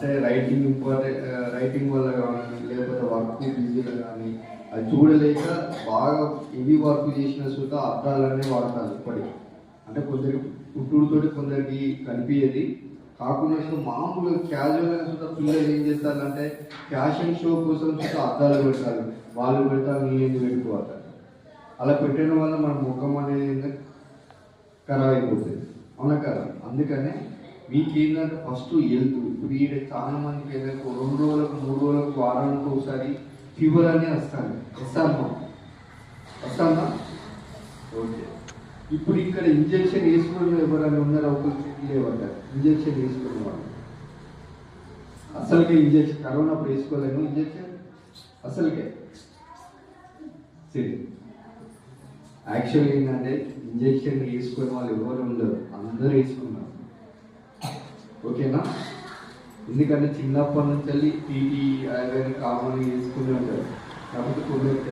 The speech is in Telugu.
అంటే రైటింగ్ ఇంపార్టెంట్ రైటింగ్ వల్ల కానీ లేకపోతే వర్క్ బిజీలో కానీ అది చూడలేక బాగా హెవీ వర్క్ చేసిన చూత అద్దాలనే వాడతారు ఇప్పటికి. అంటే కొందరికి పుట్టుడుతోటి కొందరికి కనిపించేది కాకుండా మామూలు మామూలుగా క్యాజువల్గా సుత పిల్లలు ఏం చేస్తారంటే ఫ్యాషన్ షో కోసం చూస్తే అద్దాలు పెడతారు. వాళ్ళు పెడతారు నేను ఎందుకు పెట్టుకోవాలి? అలా పెట్టడం వల్ల మన ముఖం అనేది ఖరాబ్ అయిపోతుంది. అవునా కదా? అందుకనే మీకు ఏంటంటే ఫస్ట్ హెల్త్ ఇప్పుడు ఈడ చాలా మందికి ఏదైనా రెండు రోజులకు మూడు రోజులకు వారానికి ఒకసారి ఫీవర్ అనే వస్తాను వస్తామా? వస్తామా? ఓకే. ఇప్పుడు ఇక్కడ ఇంజెక్షన్ వేసుకున్న ఎవరైనా ఉన్నారా? ఒకరు లేవట ఇంజెక్షన్ వేసుకున్న వాళ్ళు. అసలుకే ఇంజెక్షన్ కరోనా అప్పుడు వేసుకోలేము. ఇంజెక్షన్? అసలుకే? సరే. యాక్చువల్ ఏంటంటే ఇంజెక్షన్ వేసుకునే వాళ్ళు ఎవరు ఉండరు. అందరూ వేసుకున్నారు ఓకేనా? ఎందుకంటే చిన్నప్పటి నుంచి వెళ్ళి టీటీ అవన్నీ కామన్ వేసుకుని ఉంటారు. కాకపోతే కొన్ని